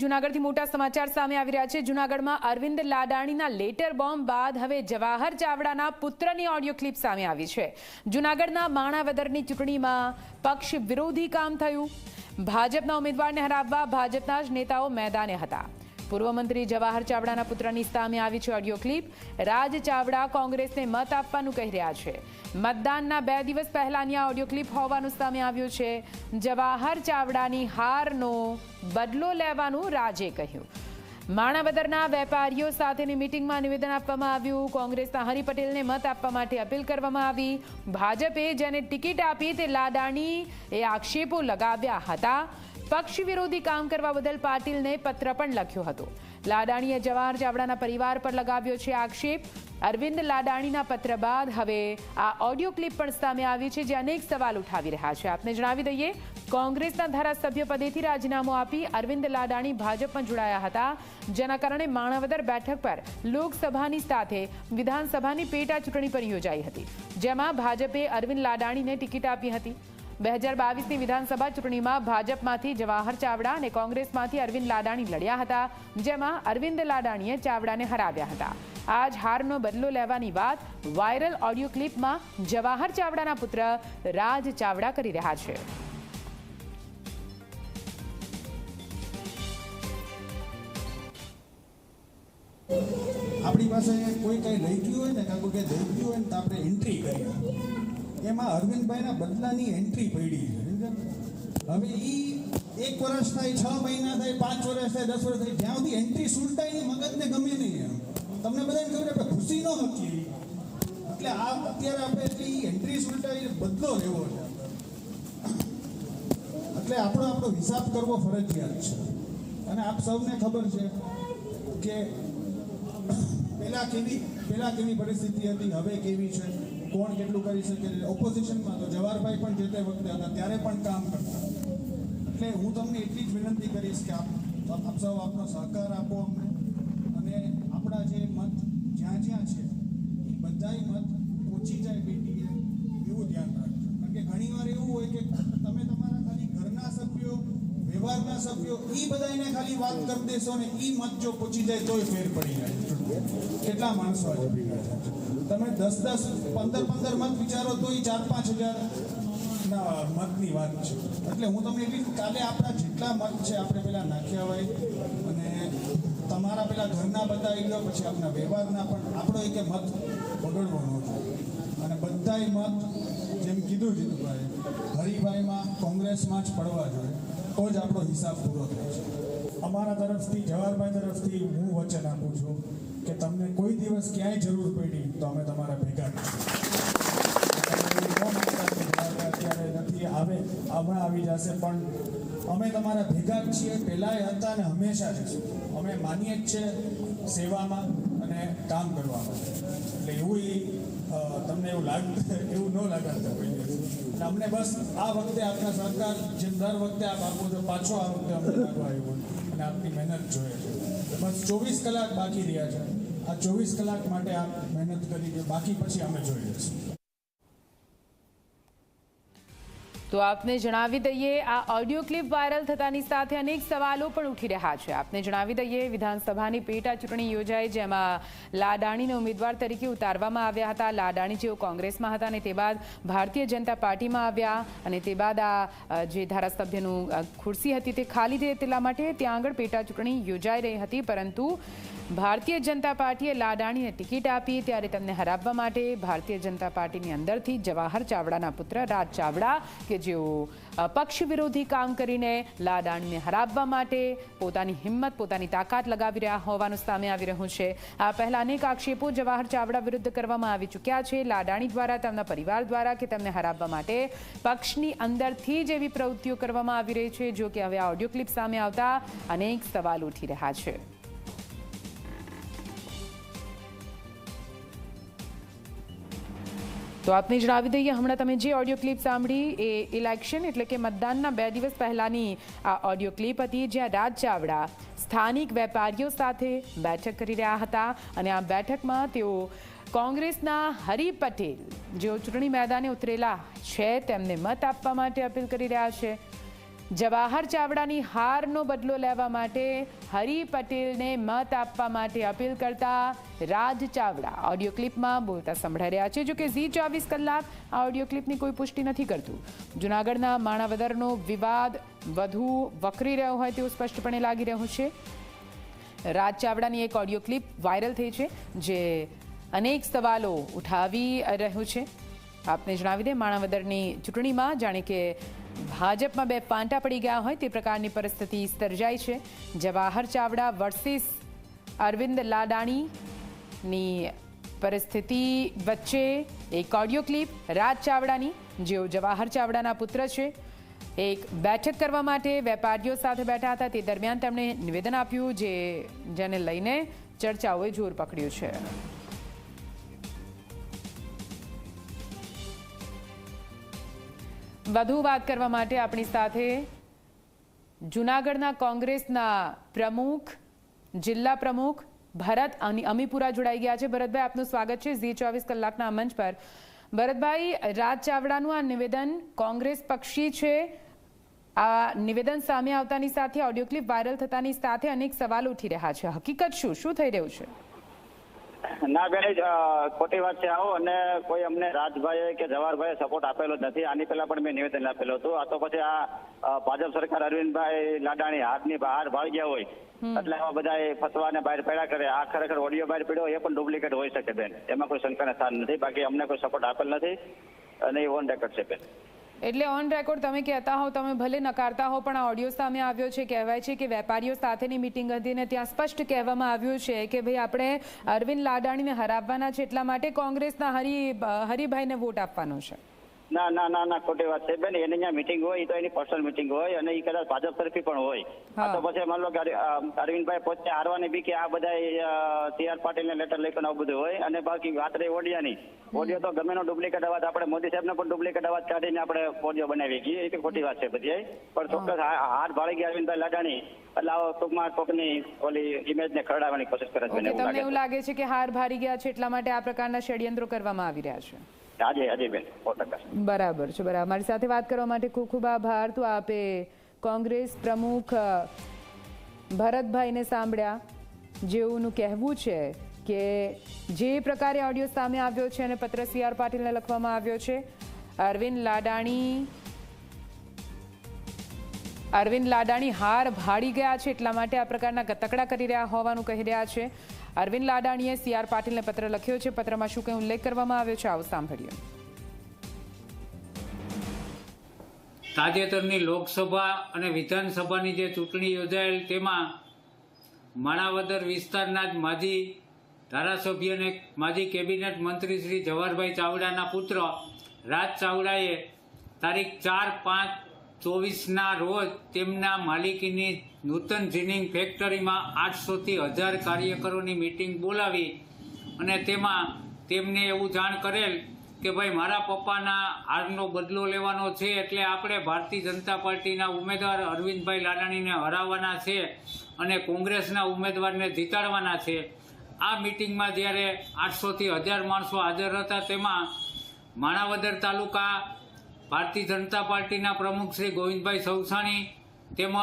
જૂનાગઢથી મોટા સમાચાર સામે આવી રહ્યા છે. જૂનાગઢમાં અરવિંદ લાડાણીના લેટર બોમ્બ બાદ હવે જવાહર ચાવડાના પુત્રની ઓડિયો ક્લિપ સામે આવી છે. જૂનાગઢના માણાવદરની ચૂંટણીમાં પક્ષ વિરોધી કામ થયું. ભાજપના ઉમેદવારને હરાવવા ભાજપના જ નેતાઓ મેદાને હતા. પૂર્વ મંત્રી જવાહર ચાવડાના પુત્રની સામે આવી છે ઓડિયો ક્લિપ. રાજ ચાવડા કોંગ્રેસને મત આપવાનું કહી રહ્યા છે. મતદાનના બે દિવસ પહેલાની આ ઓડિયો ક્લિપ હોવાનું સામે આવ્યું છે. જવાહર ચાવડાની હારનો બદલો લેવાનું રાજે કહ્યું. માણાવદરના વેપારીઓ સાથેની મિટિંગમાં નિવેદન આપવામાં આવ્યું. કોંગ્રેસના હરિ પટેલને મત આપવા માટે અપીલ કરવામાં આવી. ભાજપે જેને ટિકિટ આપી તે લાડાણી એ આક્ષેપો લગાવ્યા હતા. પક્ષ વિરોધી કામ કરવા બદલ પાટીલને પત્ર પણ લખ્યો હતો. લાડાણીએ જવાહર ચાવડાના પરિવાર પર લગાવ્યો છે આક્ષેપ. અરવિંદ લાડાણીના પત્ર બાદ હવે આ ઓડિયો ક્લિપ પણ સામે આવી છે જે અનેક સવાલ ઉઠાવી રહ્યા છે. આપને જણાવી દઈએ, કોંગ્રેસના ધારાસભ્ય પદેથી રાજીનામું આપી અરવિંદ લાડાણી ભાજપમાં જોડાયા હતા. જેના કારણે માણાવદર બેઠક પર લોકસભાની સાથે વિધાનસભાની પેટા ચૂંટણી પણ યોજાઈ હતી. જેમાં ભાજપે અરવિંદ લાડાણીને ટિકિટ આપી હતી. બે હજાર બાવીસની વિધાનસભા ચૂંટણીમાં ભાજપમાંથી જવાહર ચાવડા અને કોંગ્રેસમાંથી અરવિંદ લાડાણી લડ્યા હતા, જેમાં અરવિંદ લાડાણીએ ચાવડાને હરાવ્યા હતા. આજ હારનો બદલો લેવાની વાત વાયરલ ઓડિયો ક્લિપમાં જવાહર ચાવડાના પુત્ર રાજ ચાવડા કરી રહ્યા છે. આપણી પાસે કોઈ કઈ લઈ ગયું હોય ને કાંઈ દઈ ગયું હોય ને તો આપણે એન્ટ્રી કરીએ. એમાં અરવિંદભાઈના બદલાની એન્ટ્રી પડી છે. હવે એ એક વર્ષ થાય, છ મહિના થાય, પાંચ વર્ષ થાય, દસ વર્ષ થાય, જ્યાં સુધી એન્ટ્રી સુલટાય નહીં મગજને ગમે નહીં એમ. તમને બધાને ખબર આપણે ખુશી ન હતી એટલે આ અત્યારે આપણે એટલી એન્ટ્રી સુલટાઈ બદલો રહેવો છે. એટલે આપણો આપણો હિસાબ કરવો ફરજિયાત છે. અને આપ સૌને ખબર છે કે પહેલાં કેવી પહેલાં કેવી પરિસ્થિતિ હતી, હવે કેવી છે? કોણ કેટલું કરી શકે ઓપોઝિશનમાં તો જવાહરભાઈ પણ જે તે વખતે હતા, ત્યારે પણ કામ કરતા એટલે હું તમને એટલી જ વિનંતી કરીશ કે આપ આપ સૌ આપનો સહકાર આપો અમને. વ્યવહારના સભ્યો એ બધાને ખાલી વાત કરી દેશો ને એ મત જો પૂછી જાય તોય ફેર પડી જાય. કેટલા માણસો તમે દસ દસ, પંદર પંદર મત વિચારો તો એ ચાર પાંચ હજાર ના મતની વાત છે. એટલે હું તમને એટલી કાલે આપણા જેટલા મત છે આપણે પેલા નાખ્યા હોય અને તમારા પેલા ઘરના બતાવી લો, પછી આપણા વ્યવહારના પણ આપણો એક મત બગડવાનો જોઈએ અને બધાય મત જેમ કીધું જીતુભાઈ હરિભાઈમાં કોંગ્રેસમાં જ પડવા જોઈએ. તો જ આપણો હિસાબ પૂરો થાય છે. અમારા તરફથી, જવાહરભાઈ તરફથી હું વચન આપું છું કે તમને કોઈ દિવસ ક્યાંય જરૂર પડી તો અમે તમારા ભેગા અત્યારે નથી આવે, હમણાં આવી જશે, પણ અમે તમારા ભેગા જ છીએ. પહેલાંય હતા અને હંમેશા રહીશું અમે માનીએ જ છે સેવામાં અને કામ કરવામાં એટલે એવું તમને એવું લાગ, એવું ન લાગતા અમને બસ આ વખતે આપના સરકાર જેમ દર વખતે આપ આપો છો પાછો આ વખતે અમને લાગુ આવ્યો અને આપની મહેનત જોઈએ છે. બસ ચોવીસ કલાક બાકી રહ્યા છે. આ ચોવીસ કલાક માટે આપ મહેનત કરી બાકી પછી અમે જોઈ લઈશું તો આપને જણાવી દઈએ, આ ઓડિયો ક્લિપ વાયરલ થતાની સાથે અનેક સવાલો પણ ઉઠી રહ્યા છે. આપને જણાવી દઈએ, વિધાનસભાની પેટા ચૂંટણી યોજાઈ, જેમાં લાડાણીને ઉમેદવાર તરીકે ઉતારવામાં આવ્યા હતા. લાડાણી જેઓ કોંગ્રેસમાં હતા અને તે બાદ ભારતીય જનતા પાર્ટીમાં આવ્યા અને તે બાદ આ જે ધારાસભ્યનું ખુરશી હતી તે ખાલી થઈ તેના માટે ત્યાં આગળ પેટા ચૂંટણી યોજાઈ રહી હતી. પરંતુ ભારતીય જનતા પાર્ટીએ લાડાણીને ટિકિટ આપી ત્યારે તેમને હરાવવા માટે ભારતીય જનતા પાર્ટીની અંદરથી જવાહર ચાવડાના પુત્ર રાજ ચાવડા કે જેઓ પક્ષ વિરોધી કામ કરીને લાડાણીને હરાવવા માટે પોતાની હિંમત, પોતાની તાકાત લગાવી રહ્યા હોવાનું સામે આવી રહ્યું છે. આ પહેલા અનેક આક્ષેપો જવાહર ચાવડા વિરુદ્ધ કરવામાં આવી ચૂક્યા છે. લાડાણી દ્વારા, તેમના પરિવાર દ્વારા કે તેમને હરાવવા માટે પક્ષની અંદરથી જ એવી પ્રવૃત્તિઓ કરવામાં આવી રહી છે, જો કે હવે આ ઓડિયો ક્લિપ સામે આવતા અનેક સવાલ ઉઠી રહ્યા છે. તો આપને જણાવી દઈએ, હમણાં તમે જે ઓડિયો ક્લિપ સાંભળી, એ ઇલેક્શન એટલે કે મતદાનના બે દિવસ પહેલાની આ ઓડિયો ક્લિપ હતી, જ્યાં રાજ ચાવડા સ્થાનિક વેપારીઓ સાથે બેઠક કરી રહ્યા હતા અને આ બેઠકમાં તેઓ કોંગ્રેસના હરિ પટેલ, જેઓ ચૂંટણી મેદાને ઉતરેલા છે, તેમને મત આપવા માટે અપીલ કરી રહ્યા છે. જવાહર ચાવડાની હારનો બદલો લેવા માટે હરી પટેલને મત આપવા માટે અપીલ કરતા રાજ ચાવડા. ઓડિયો ક્લિપમાં બોલતા સંભળાઈ રહ્યા છે જોકે ઝી ચોવીસ કલાક આ ઓડિયો ક્લિપની કોઈ પુષ્ટિ નથી કરતું. જૂનાગઢના માણાવદરનો વિવાદ વધુ વકરી રહ્યો હોય તેવું સ્પષ્ટપણે લાગી રહ્યું છે. રાજ ચાવડાની એક ઓડિયો ક્લિપ વાયરલ થઈ છે, જે અનેક સવાલો ઉઠાવી રહ્યું છે. આપને જણાવી દે, માણાવદરની ચૂંટણીમાં જાણે કે ભાજપમાં બે પાંટા પડી ગયા હોય તે પ્રકારની પરિસ્થિતિ સર્જાઈ છે. જવાહર ચાવડા વર્સિસ અરવિંદ લાડાણીની પરિસ્થિતિ વચ્ચે એક ઓડિયો ક્લિપ રાજ ચાવડાની, જેઓ જવાહર ચાવડાના પુત્ર છે. એક બેઠક કરવા માટે વેપારીઓ સાથે બેઠા હતા તે દરમિયાન તેમણે નિવેદન આપ્યું, જે, જેને લઈને ચર્ચાઓએ જોર પકડ્યું છે. વધુ વાત કરવા માટે આપણી સાથે જુનાગઢના કોંગ્રેસના પ્રમુખ, જિલ્લા પ્રમુખ ભરત અમીપુરા જોડાઈ ગયા છે. ભરતભાઈ, આપનું સ્વાગત છે ઝી ચોવીસ કલાકના મંચ પર. ભરતભાઈ, રાજ ચાવડાનું આ નિવેદન કોંગ્રેસ પક્ષી છે. આ નિવેદન સામે આવતાની સાથે ઓડિયો ક્લિપ વાયરલ થતાની સાથે અનેક સવાલ ઉઠી રહ્યા છે. હકીકત શું? શું થઈ રહ્યું છે? ના ગણેશ ખોટી વાત છે આવો. અને કોઈ અમને રાજભાઈએ કે જવાહરભાઈએ સપોર્ટ આપેલો જ નથી. આની પહેલા પણ મેં નિવેદન આપેલું હતું. આ તો પછી આ ભાજપ સરકાર અરવિંદભાઈ લાડાણી હાથની બહાર ભાગ ગયા હોય. એટલે આવા બધા ફસવાને બહાર પડ્યા કરે. આ ખરેખર ઓડિયો બહાર પડ્યો એ પણ ડુપ્લિકેટ હોઈ શકે બેન. એમાં કોઈ શંકાને સ્થાન નથી. બાકી અમને કોઈ સપોર્ટ આપેલ નથી. અને એ ઓન રેકોર્ડ છે બેન. એટલે ઓન રેકોર્ડ તમે કહેતા હો તમે ભલે નકારતા હો પણ આ ઓડિયો સામે આવ્યો છે, કહેવાય છે કે વેપારીઓ સાથેની મિટિંગ હતી ને ત્યાં સ્પષ્ટ કહેવામાં આવ્યું છે કે ભાઈ આપણે અરવિંદ લાડાણીને હરાવવાના છે, એટલા માટે કોંગ્રેસના હરી હરિભાઈને વોટ આપવાનો છે. ના ના ના ના ખોટી વાત છે. બેન એની અહીંયા મિટિંગ હોય તો એની પર્સનલ મિટિંગ હોય અને એ કદાચ ભાજપ તરફી પણ હોય. આ તો પછી માન લો કે અરવિંદભાઈ પોતે હારવાની બી કે આ બધા સી આર પાટીલને લેટર લખ્યું આવું બધું હોય. અને બાકી વાત રહી ઓડિયાની. ઓડિયો તો ગમે નો ડુપ્લિકેટ અવાજ આપણે મોદી સાહેબનો પણ ડુપ્લિકેટ અવાજ કાઢીને આપણે ઓડિયો બનાવી ગઈ. એ તો ખોટી વાત છે બધી પણ ચોક્કસ હા- હાર ભાળી ગયા અરવિંદભાઈ લાડાણી. એટલે આવો ટૂંકમાં કોકની ઓલી ઇમેજને ખરડાવવાની કોશિશ કરે છે એવું તમને એવું લાગે છે કે હાર ભારી ગયા છે એટલા માટે આ પ્રકારના ષડયંત્રો કરવામાં આવી રહ્યા છે? બરાબર છે, બરાબર. મારી સાથે વાત કરવા માટે ખૂબ ખૂબ આભાર. તો આપે કોંગ્રેસ પ્રમુખ ભરતભાઈને સાંભળ્યા, જેઓનું કહેવું છે કે જે પ્રકારે ઓડિયો સામે આવ્યો છે અને પત્ર સી આર પાટીલને લખવામાં આવ્યો છે, અરવિંદ લાડાણી અરવિંદ લાડાણી હાર ભાડી ગયા છે એટલા માટે આ પ્રકારના ગતકડા કરી રહ્યા હોવાનું કહી રહ્યા છે. અરવિંદ લાડાણીએ સીઆર પાટીલને પત્ર લખ્યો છે. પત્રમાં શું કંઈ ઉલ્લેખ કરવામાં આવ્યો છે, આવો સાંભળીએ. તાજેતરની લોકસભા અને વિધાનસભાની જે ચૂંટણી યોજાયેલ, તેમાં માણાવદર વિસ્તારના જ માજી ધારાસભ્ય અને માજી કેબિનેટ મંત્રી શ્રી જવાહરભાઈ ચાવડાના પુત્ર રાજ ચાવડાએ તારીખ ચાર પાંચ ચોવીસના રોજ તેમના માલિકીની નૂતન જીનિંગ ફેક્ટરીમાં આઠસોથી હજાર કાર્યકરોની મિટિંગ બોલાવી અને તેમાં તેમને એવું જાણ કરેલ કે ભાઈ, મારા પપ્પાના હારનો બદલો લેવાનો છે એટલે આપણે ભારતીય જનતા પાર્ટીના ઉમેદવાર અરવિંદભાઈ લાડાણીને હરાવવાના છે અને કોંગ્રેસના ઉમેદવારને જીતાડવાના છે. આ મિટિંગમાં જ્યારે આઠસોથી હજાર માણસો હાજર હતા, તેમાં માણાવદર તાલુકા ભારતીય જનતા પાર્ટીના પ્રમુખ શ્રી ગોવિંદભાઈ સૌસાણી તેમજ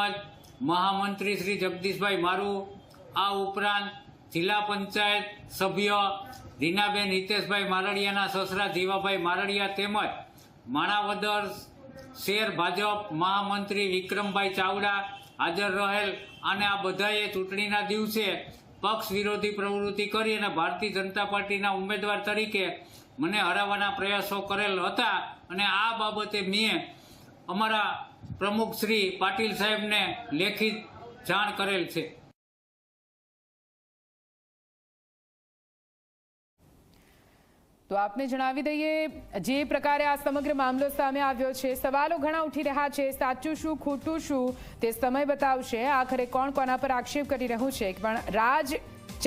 મહામંત્રી શ્રી જગદીશભાઈ મારુ, આ ઉપરાંત જિલ્લા પંચાયત સભ્ય રીનાબેન હિતેશભાઈ મારડિયાના સસરા જીવાભાઈ મારડિયા તેમજ માણાવદર શેર ભાજપ મહામંત્રી વિક્રમભાઈ ચાવડા હાજર રહેલ અને આ બધાએ ચૂંટણીના દિવસે પક્ષ વિરોધી પ્રવૃત્તિ કરી અને ભારતીય જનતા પાર્ટીના ઉમેદવાર તરીકે મને હરાવવાના પ્રયાસો કરેલ હતા. અને આ બાબતે મેં અમારા પ્રમુખ શ્રી પાટીલ સાહેબને લેખિત જાણ કરેલ છે. તો આપને જણાવી દઈએ, જે પ્રકારે આ સમગ્ર મામલો સામે આવ્યો છે, સવાલો ઘણા ઉઠી રહ્યા છે, સાચું શું, ખોટું શું, તે સમય બતાવશે. આખરે કોણ કોના પર આક્ષેપ કરી રહ્યું છે, પણ રાજ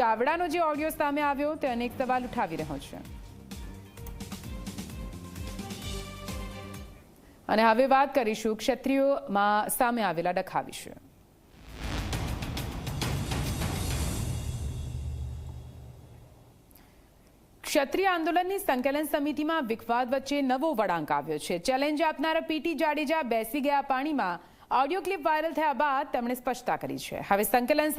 ચાવડાનો જે ઓડિયો સામે આવ્યો, તે અનેક સવાલ ઉઠાવી રહ્યો છે. અને હવે વાત કરીશું ક્ષત્રિયોમાં સામે આવેલા ડખા વિશે. ક્ષત્રિય આંદોલનની સંકલન સમિતિમાં વિખવાદ વચ્ચે નવો વળાંક આવ્યો છે. ચેલેન્જ આપનારા પીટી જાડેજા બેસી ગયા પાણીમાં. ઓડિયો ક્લિપ વાયરલ થયા બાદ તેમણે સ્પષ્ટતા કરી છે. હવે સંકલન